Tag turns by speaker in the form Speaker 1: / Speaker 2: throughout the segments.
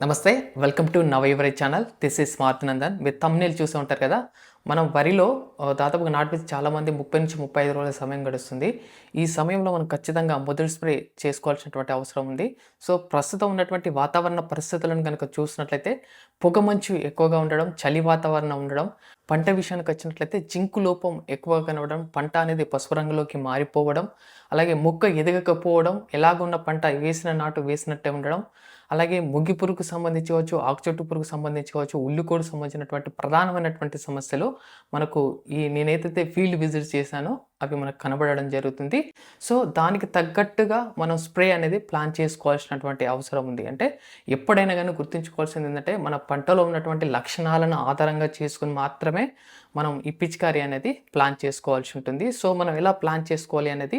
Speaker 1: నమస్తే welcome to నవయువరి channel this is smart Nandan మీరు thumbnail చూసి ఉంటారు కదా? మనం వరిలో దాదాపుగా నాటికి చాలామంది ముప్పై నుంచి ముప్పై ఐదు రోజుల సమయం గడుస్తుంది. ఈ సమయంలో మనం ఖచ్చితంగా మొదటి స్ప్రే చేసుకోవాల్సినటువంటి అవసరం ఉంది. సో ప్రస్తుతం ఉన్నటువంటి వాతావరణ పరిస్థితులను కనుక చూసినట్లయితే పొగమంచు ఎక్కువగా ఉండడం చలి వాతావరణం ఉండడం పంట విషయానికి వచ్చినట్లయితే జింకు లోపం ఎక్కువగా కనవడం పంట అనేది పసుపు రంగులోకి మారిపోవడం అలాగే మొక్క ఎదగకపోవడం ఎలాగున్న పంట వేసిన నాటు వేసినట్టే ఉండడం అలాగే ముగ్గి పురుగుకు సంబంధించి కావచ్చు ఆకుచెట్టు పురుగుకు సంబంధించి కావచ్చు ఉల్లికోడు సంబంధించినటువంటి ప్రధానమైనటువంటి సమస్యలు మనకు ఈ నేనైతే ఫీల్డ్ విజిట్ చేశానో అవి మనకు కనబడడం జరుగుతుంది. సో దానికి తగ్గట్టుగా మనం స్ప్రే అనేది ప్లాన్ చేసుకోవాల్సినటువంటి అవసరం ఉంది. అంటే ఎప్పుడైనా కానీ గుర్తుంచుకోవాల్సింది ఏంటంటే మన పంటలో ఉన్నటువంటి లక్షణాలను ఆధారంగా చేసుకుని మాత్రమే మనం ఈ పిచికారీ అనేది ప్లాన్ చేసుకోవాల్సి ఉంటుంది. సో మనం ఎలా ప్లాన్ చేసుకోవాలి అనేది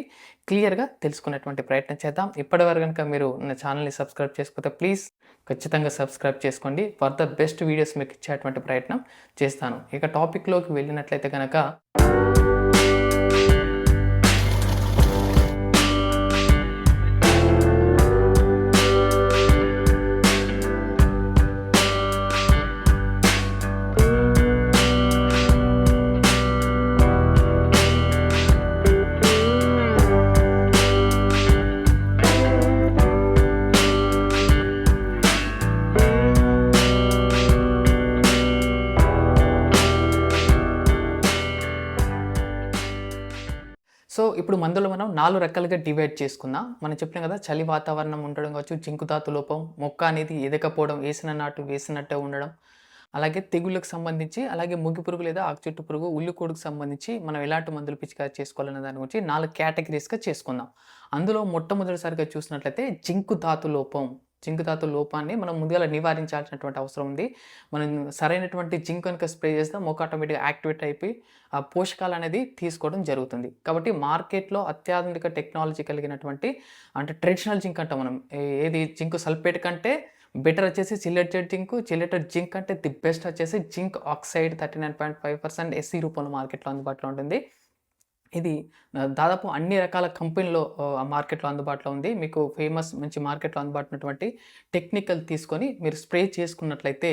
Speaker 1: క్లియర్గా తెలుసుకునేటువంటి ప్రయత్నం చేద్దాం. ఇప్పటివరకు కనుక మీరు నా ఛానల్ని సబ్స్క్రైబ్ చేసుకుంటే ప్లీజ్ ఖచ్చితంగా సబ్స్క్రైబ్ చేసుకోండి. ఫర్ ద బెస్ట్ వీడియోస్ మీకు ఇచ్చేటువంటి ప్రయత్నం చేస్తాను. ఇక టాపిక్లోకి వెళ్ళినట్లయితే కనుక ఇప్పుడు మందులు మనం నాలుగు రకాలుగా డివైడ్ చేసుకుందాం. మనం చెప్పినాం కదా చలి వాతావరణం ఉండడం కావచ్చు జింకుతాతు లోపం మొక్క అనేది ఎదకపోవడం వేసిన నాటు వేసినట్టే ఉండడం. అలాగే తెగుళ్ళకు సంబంధించి అలాగే ముగ్గు పురుగు లేదా ఆకుచుట్టు పురుగు ఉల్లికోడుకు సంబంధించి మనం ఎలాంటి మందులు పిచికారి చేసుకోవాలనే దాని గురించి నాలుగు కేటగిరీస్గా చేసుకుందాం. అందులో మొట్టమొదటిసారిగా చూసినట్లయితే జింకు ధాతు లోపం. జింక్ ధాతు లోపాన్ని మనం ముందుగా నివారించాల్సినటువంటి అవసరం ఉంది. మనం సరైనటువంటి జింక్ కనుక స్ప్రే చేస్తే మొక్క ఆటోమేటిక్గా యాక్టివేట్ అయిపోయి ఆ పోషకాలు అనేది తీసుకోవడం జరుగుతుంది. కాబట్టి మార్కెట్లో అత్యాధునిక టెక్నాలజీ కలిగినటువంటి అంటే ట్రెడిషనల్ జింక్ అంటాం మనం. ఏది జింక్ సల్ఫేట్ కంటే బెటర్ వచ్చేసి చిల్లెటెడ్ జింక్ చిల్లెటెడ్ జింక్ అంటే ది బెస్ట్ వచ్చేసి zinc oxide thirty nine point five percent SC రూపంలో మార్కెట్లో అందుబాటులో ఉంటుంది. ఇది దాదాపు అన్ని రకాల కంపెనీలో మార్కెట్లో అందుబాటులో ఉంది. మీకు ఫేమస్ మంచి మార్కెట్లో అందుబాటునటువంటి టెక్నికల్ తీసుకొని మీరు స్ప్రే చేసుకున్నట్లయితే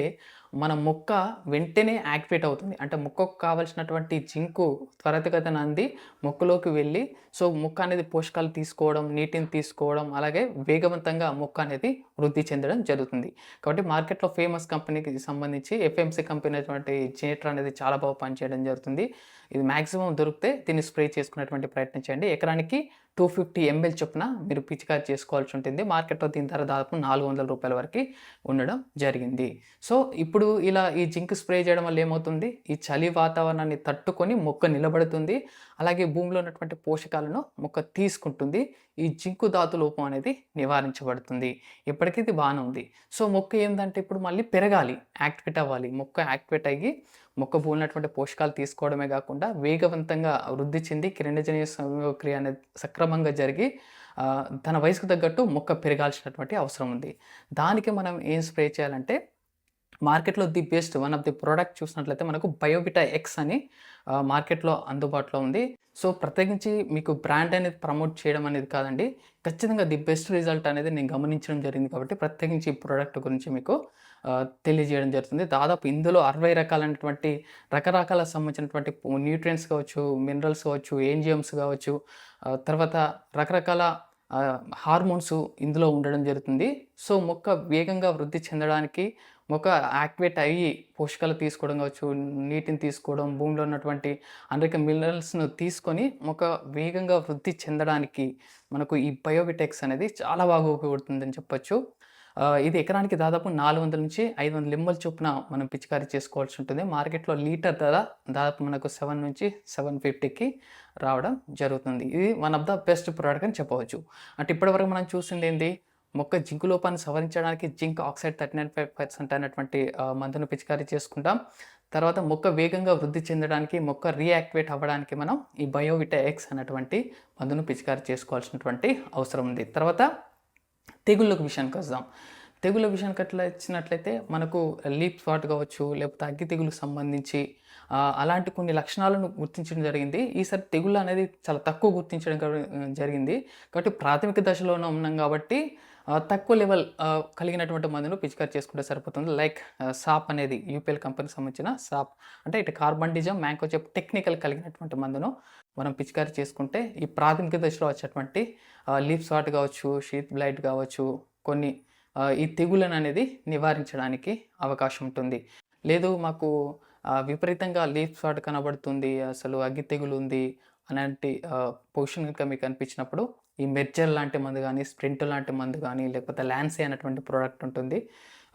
Speaker 1: మన ముక్క వెంటనే యాక్టివేట్ అవుతుంది. అంటే ముక్కకు కావాల్సినటువంటి జింకు త్వరితగతిన అంది ముక్కలోకి వెళ్ళి సో ముక్క అనేది పోషకాలు తీసుకోవడం నీటిని తీసుకోవడం అలాగే వేగవంతంగా ముక్క అనేది వృద్ధి చెందడం జరుగుతుంది. కాబట్టి మార్కెట్లో ఫేమస్ కంపెనీకి సంబంధించి ఎఫ్ఎంసీ కంపెనీ అటువంటి జనరేటర్ అనేది చాలా బాగా పనిచేయడం జరుగుతుంది. ఇది మ్యాక్సిమం దొరికితే దీన్ని స్ప్రే చేసుకునేటువంటి ప్రయత్నం చేయండి ఎకరానికి టూ ఫిఫ్టీ ఎంఎల్ చొప్పున మీరు పిచికారి చేసుకోవాల్సి ఉంటుంది. మార్కెట్లో దీని ధర దాదాపు నాలుగు వందల రూపాయల వరకు ఉండడం జరిగింది. సో ఇప్పుడు ఇలా ఈ జింక్ స్ప్రే చేయడం వల్ల ఏమవుతుంది? ఈ చలి వాతావరణాన్ని తట్టుకొని మొక్క నిలబడుతుంది. అలాగే భూమిలో ఉన్నటువంటి పోషకాలను మొక్క తీసుకుంటుంది. ఈ జింకు ధాతు లోపం అనేది నివారించబడుతుంది. ఇప్పటికీ ఇది బాగానే ఉంది. సో మొక్క ఏంటంటే ఇప్పుడు మళ్ళీ పెరగాలి. యాక్టివేట్ అవ్వాలి. మొక్క యాక్టివేట్ అయ్యి మొక్క పూలినటువంటి పోషకాలు తీసుకోవడమే కాకుండా వేగవంతంగా వృద్ధి చెంది కిరణజనీయ సంయోగక్రియ అనేది సక్రమంగా జరిగి తన వయసుకు తగ్గట్టు మొక్క పెరగాల్సినటువంటి అవసరం ఉంది. దానికి మనం ఏం స్ప్రే చేయాలంటే మార్కెట్లో the best one of the product చూసినట్లయితే మనకు బయోబిటా ఎక్స్ అని మార్కెట్లో అందుబాటులో ఉంది. సో ప్రత్యేకించి మీకు బ్రాండ్ అనేది ప్రమోట్ చేయడం అనేది కాదండి ఖచ్చితంగా ది బెస్ట్ రిజల్ట్ అనేది నేను గమనించడం జరిగింది కాబట్టి ప్రత్యేకించి ఈ ప్రోడక్ట్ గురించి మీకు తెలియజేయడం జరుగుతుంది. దాదాపు ఇందులో అరవై రకాలైనటువంటి రకరకాల సంబంధించినటువంటి న్యూట్రియంట్స్ కావచ్చు మినరల్స్ కావచ్చు ఏంజియమ్స్ కావచ్చు తర్వాత రకరకాల హార్మోన్స్ ఇందులో ఉండడం జరుగుతుంది. సో మొక్క వేగంగా వృద్ధి చెందడానికి మొక్క యాక్టివేట్ అయ్యి పోషకాలు తీసుకోవడం కావచ్చు నీటిని తీసుకోవడం భూమిలో ఉన్నటువంటి అనేక మినరల్స్ను తీసుకొని మొక్క వేగంగా వృద్ధి చెందడానికి మనకు ఈ బయోవిటెక్స్ అనేది చాలా బాగా ఉపయోగపడుతుందని చెప్పొచ్చు. ఇది ఎకరానికి దాదాపు నాలుగు వందల నుంచి ఐదు వందల లిమ్మల చొప్పున మనం పిచికారీ చేసుకోవాల్సి ఉంటుంది. మార్కెట్లో లీటర్ ధర దాదాపు మనకు సెవెన్ నుంచి సెవెన్ ఫిఫ్టీకి రావడం జరుగుతుంది. ఇది one of the best product అని చెప్పవచ్చు. అంటే ఇప్పటివరకు మనం చూసింది ఏంటి మొక్క జింకు లోపాన్ని సవరించడానికి zinc oxide thirty nine five percent అనేటువంటి మందును పిచికారీ చేసుకుంటాం. తర్వాత మొక్క వేగంగా వృద్ధి చెందడానికి మొక్క రీయాక్టివేట్ అవ్వడానికి మనం ఈ బయోవిటా ఎక్స్ అనేటువంటి మందును పిచికారీ చేసుకోవాల్సినటువంటి అవసరం ఉంది. తర్వాత తెగుళ్ళకు విషయానికి వద్దాం. తెగుళ్ళ విషయానికి అట్లా ఇచ్చినట్లయితే మనకు లీప్ స్పాట్ కావచ్చు లేకపోతే అగ్గి తెగులకు సంబంధించి అలాంటి కొన్ని లక్షణాలను గుర్తించడం జరిగింది. ఈసారి తెగుళ్ళు అనేది చాలా తక్కువ గుర్తించడం జరిగింది. కాబట్టి ప్రాథమిక దశలోనే ఉన్నాం కాబట్టి తక్కువ లెవెల్ కలిగినటువంటి మందును పిచికారీ చేసుకుంటే సరిపోతుంది. లైక్ సాప్ అనేది యూపీఎల్ కంపెనీకి సంబంధించిన సాప్. అంటే ఇటు కార్బండిజం, మ్యాంకోజెబ్ టెక్నికల్ కలిగినటువంటి మందును మనం పిచికారీ చేసుకుంటే ఈ ప్రాథమిక దశలో వచ్చేటువంటి లీఫ్ స్పాట్ కావచ్చు, షీత్ బ్లైట్ కావచ్చు, కొన్ని ఈ తెగులను తెగుళ్ళననేది నివారించడానికి అవకాశం ఉంటుంది. లేదు మాకు విపరీతంగా లీఫ్ స్పాట్ కనబడుతుంది. అసలు అగ్గి తెగులు ఉంది అలాంటి పొజిషన్ కనుక మీకు అనిపించినప్పుడు ఈ మెర్జర్ లాంటి మందు కానీ స్ప్రింట్ లాంటి మందు కానీ లేకపోతే ల్యాన్సీ అనేటువంటి ప్రోడక్ట్ ఉంటుంది.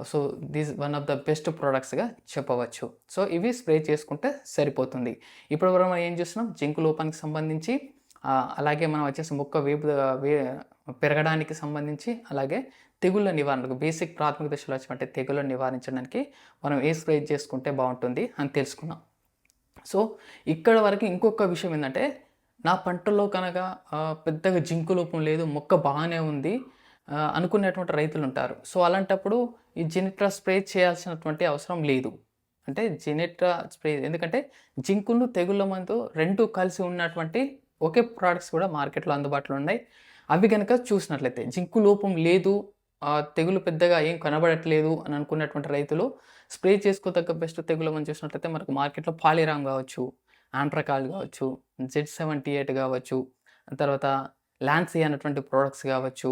Speaker 1: So, this one of the best ప్రొడక్ట్స్‌గా చెప్పవచ్చు. సో, ఇవి స్ప్రే చేసుకుంటే సరిపోతుంది. ఇప్పుడు మనం ఏం చూస్తున్నాం జింకు లోపానికి సంబంధించి అలాగే మనం వచ్చేసి మొక్క వేపు వే పెరగడానికి సంబంధించి, అలాగే తెగుళ్ళ నివారణకు బేసిక్ ప్రాథమిక దశలో వచ్చినటువంటి తెగుళ్ళను నివారించడానికి మనం ఏ స్ప్రే చేసుకుంటే బాగుంటుంది అని తెలుసుకున్నాం. సో, ఇక్కడ వరకు ఇంకొక విషయం ఏంటంటే నా పంటలో కనుక పెద్దగా జింకు లోపం లేదు, మొక్క బాగానే ఉంది అనుకునేటువంటి రైతులు ఉంటారు సో, అలాంటప్పుడు ఈ జినిట్రా స్ప్రే చేయాల్సినటువంటి అవసరం లేదు. అంటే జినిట్రా స్ప్రే ఎందుకంటే జింకును, తెగుళ్ళ మందు రెండు కలిసి ఉన్నటువంటి ఒకే ప్రోడక్ట్స్ కూడా మార్కెట్‌లో అందుబాటులో ఉన్నాయి. అవి కనుక చూసినట్లయితే జింకు లోపం లేదు, తెగులు పెద్దగా ఏం కనబడట్లేదు అని అనుకున్నటువంటి రైతులు స్ప్రే చేసుకోదగ్గ బెస్ట్ తెగుళ్ళ మందు చూసినట్లయితే మనకు మార్కెట్‌లో పాలిరామ్ కావచ్చు, ఆంట్రకాల్ కావచ్చు, జెడ్ 78 కావచ్చు, తర్వాత లాన్సీ అనేటువంటి ప్రొడక్ట్స్ కావచ్చు.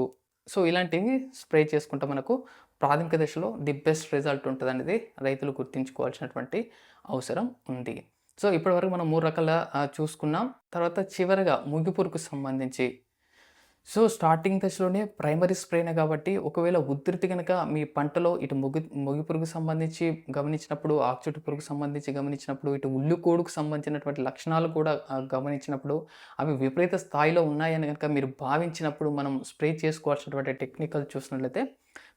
Speaker 1: సో, ఇలాంటివి స్ప్రే చేసుకుంటే మనకు ప్రాథమిక దశలో ది బెస్ట్ రిజల్ట్ ఉంటదనేది రైతులు గుర్తుంచుకోవాల్సినటువంటి అవసరం ఉంది. సో, ఇప్పటివరకు మనం మూడు రకాల చూసుకున్నాం. తర్వాత చివరగా ముగిపురుగుకు సంబంధించి సో, స్టార్టింగ్ దశలోనే ప్రైమరీ స్ప్రేనే కాబట్టి ఒకవేళ ఉధృతి కనుక మీ పంటలో ఇటు ముగి పురుగు సంబంధించి గమనించినప్పుడు, ఆకుచుట్టు పురుగు సంబంధించి గమనించినప్పుడు, ఇటు ఉల్లికోడుకు సంబంధించినటువంటి లక్షణాలు కూడా గమనించినప్పుడు, అవి విపరీత స్థాయిలో ఉన్నాయని కనుక మీరు భావించినప్పుడు మనం స్ప్రే చేసుకోవాల్సినటువంటి టెక్నికల్ చూసినట్లయితే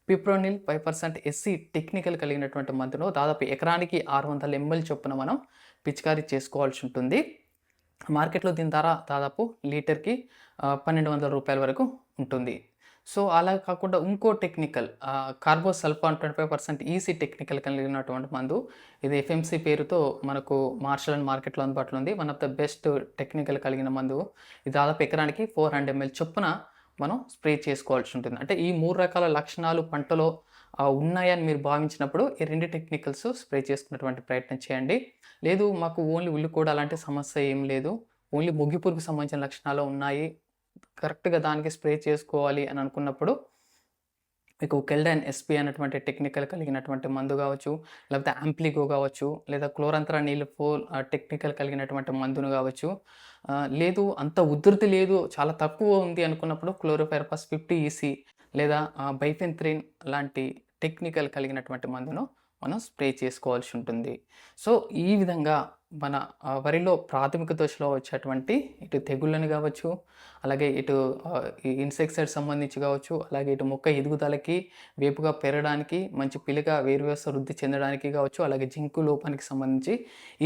Speaker 1: fipronil five percent SC technical కలిగినటువంటి మందులో దాదాపు ఎకరానికి 600 ఎంఎల్ చొప్పున మనం పిచికారీ చేసుకోవాల్సి ఉంటుంది. మార్కెట్‌లో దీని ధర దాదాపు లీటర్‌కి పన్నెండు వందల రూపాయల వరకు ఉంటుంది. సో, అలా కాకుండా ఇంకో technical carbosulfan twenty five percent EC technical కలిగినటువంటి మందు. ఇది ఎఫ్ఎంసీ పేరుతో మనకు మార్షల్ అండ్ మార్కెట్‌లో అందుబాటులో ఉంది. One of the best technical కలిగిన మందు. ఇది దాదాపు ఎకరానికి 400 ఎంఎల్ చొప్పున మనం స్ప్రే చేసుకోవాల్సి ఉంటుంది. అంటే ఈ మూడు రకాల లక్షణాలు పంటలో ఉన్నాయని మీరు భావించినప్పుడు ఈ రెండు టెక్నికల్స్ స్ప్రే చేసుకున్నటువంటి ప్రయత్నం చేయండి. లేదు మాకు ఓన్లీ ఉల్లికోడ అలాంటి సమస్య ఏం లేదు. ఓన్లీ ముగిపురుగుకు సంబంధించిన లక్షణాలు ఉన్నాయి. కరెక్ట్‌గా దానికి స్ప్రే చేసుకోవాలి అని అనుకున్నప్పుడు మీకు కెల్డైన్ ఎస్పీ అనేటువంటి టెక్నికల్ కలిగినటువంటి మందు కావచ్చు, లేకపోతే యాంప్లిగో కావచ్చు, లేదా క్లోరంత్రానిల్ ఫోల్ టెక్నికల్ కలిగినటువంటి మందును కావచ్చు. లేదు అంత ఉధృతి లేదు, చాలా తక్కువ ఉంది అనుకున్నప్పుడు క్లోరోపైరిఫాస్ 50 ఈసీ లేదా బైఫెన్థ్రిన్ బైఫెన్త్రిన్ లాంటి టెక్నికల్ కలిగినటువంటి మందును మనం స్ప్రే చేసుకోవాల్సి ఉంటుంది. సో, ఈ విధంగా మన వరిలో ప్రాథమిక దశలో వచ్చేటువంటి ఇటు తెగుళ్ళని కావచ్చు, అలాగే ఇటు ఇన్సెక్సైడ్ సంబంధించి కావచ్చు, అలాగే ఇటు మొక్క ఎదుగుదలకి, వేపుగా పెరగడానికి, మంచి పిలక వేరు వ్యవస్థ వృద్ధి చెందడానికి కావచ్చు, అలాగే జింకు లోపానికి సంబంధించి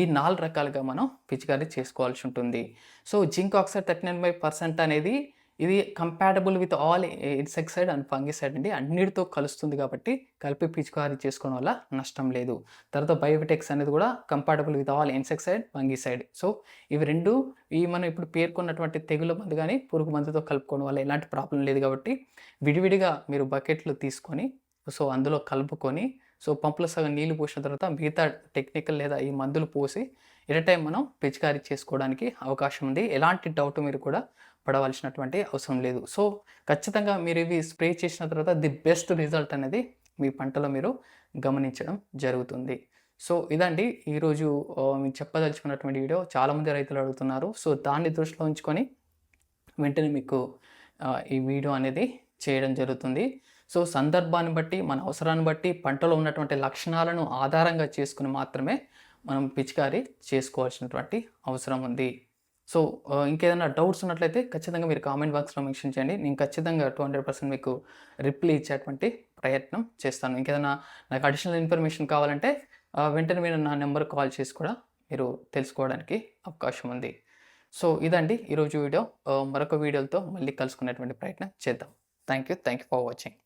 Speaker 1: ఈ నాలుగు రకాలుగా మనం పిచికారీ చేసుకోవాల్సి ఉంటుంది. సో, జింక్ ఆక్సైడ్ 39% అనేది ఇది compatible with all insecticide and fungicide అండి. అన్నిటితో కలుస్తుంది కాబట్టి కలిపి పిచికారీ చేసుకోవడం వల్ల నష్టం లేదు. తర్వాత బయోటెక్స్ అనేది కూడా compatible with all insecticide fungicide. So, ఇవి రెండు ఈ మనం ఇప్పుడు పేర్కొన్నటువంటి తెగుల మందు కానీ పురుగు మందుతో కలుపుకోవడం వల్ల ఎలాంటి ప్రాబ్లం లేదు కాబట్టి విడివిడిగా మీరు బకెట్లు తీసుకొని, సో, అందులో కలుపుకొని, సో, పంపులో సగం నీళ్ళు పోసిన తర్వాత మిగతా టెక్నికల్ లేదా ఈ మందులు పోసి ఎట్ టైం మనం పిచికారీ చేసుకోవడానికి అవకాశం ఉంది. ఎలాంటి డౌట్ మీరు కూడా పడవలసినటువంటి అవసరం లేదు. సో, ఖచ్చితంగా మీరు ఇవి స్ప్రే చేసిన తర్వాత ది బెస్ట్ రిజల్ట్ అనేది మీ పంటలో మీరు గమనించడం జరుగుతుంది. సో, ఇదండి ఈరోజు మీరు మీకు చెప్పదలుచుకున్నటువంటి వీడియో. చాలామంది రైతులు అడుగుతున్నారు. సో, దాన్ని దృష్టిలో ఉంచుకొని వెంటనే మీకు ఈ వీడియో అనేది చేయడం జరుగుతుంది. సో, సందర్భాన్ని బట్టి, మన అవసరాన్ని బట్టి, పంటలో ఉన్నటువంటి లక్షణాలను ఆధారంగా చేసుకుని మాత్రమే మనం పిచికారీ చేసుకోవాల్సినటువంటి అవసరం ఉంది. సో, ఇంకేదైనా డౌట్స్ ఉన్నట్లయితే ఖచ్చితంగా మీరు కామెంట్ బాక్స్‌లో మెన్షన్ చేయండి. నేను ఖచ్చితంగా 200% మీకు రిప్లై ఇచ్చేటువంటి ప్రయత్నం చేస్తాను. ఇంకేదైనా నాకు అడిషనల్ ఇన్ఫర్మేషన్ కావాలంటే వెంటనే మీరు నా నెంబర్ కాల్ చేసి కూడా మీరు తెలుసుకోవడానికి అవకాశం ఉంది. సో, ఇదండి ఈరోజు వీడియో. మరొక వీడియోలతో మళ్ళీ కలుసుకునేటువంటి ప్రయత్నం చేద్దాం. Thank you. Thank you for watching.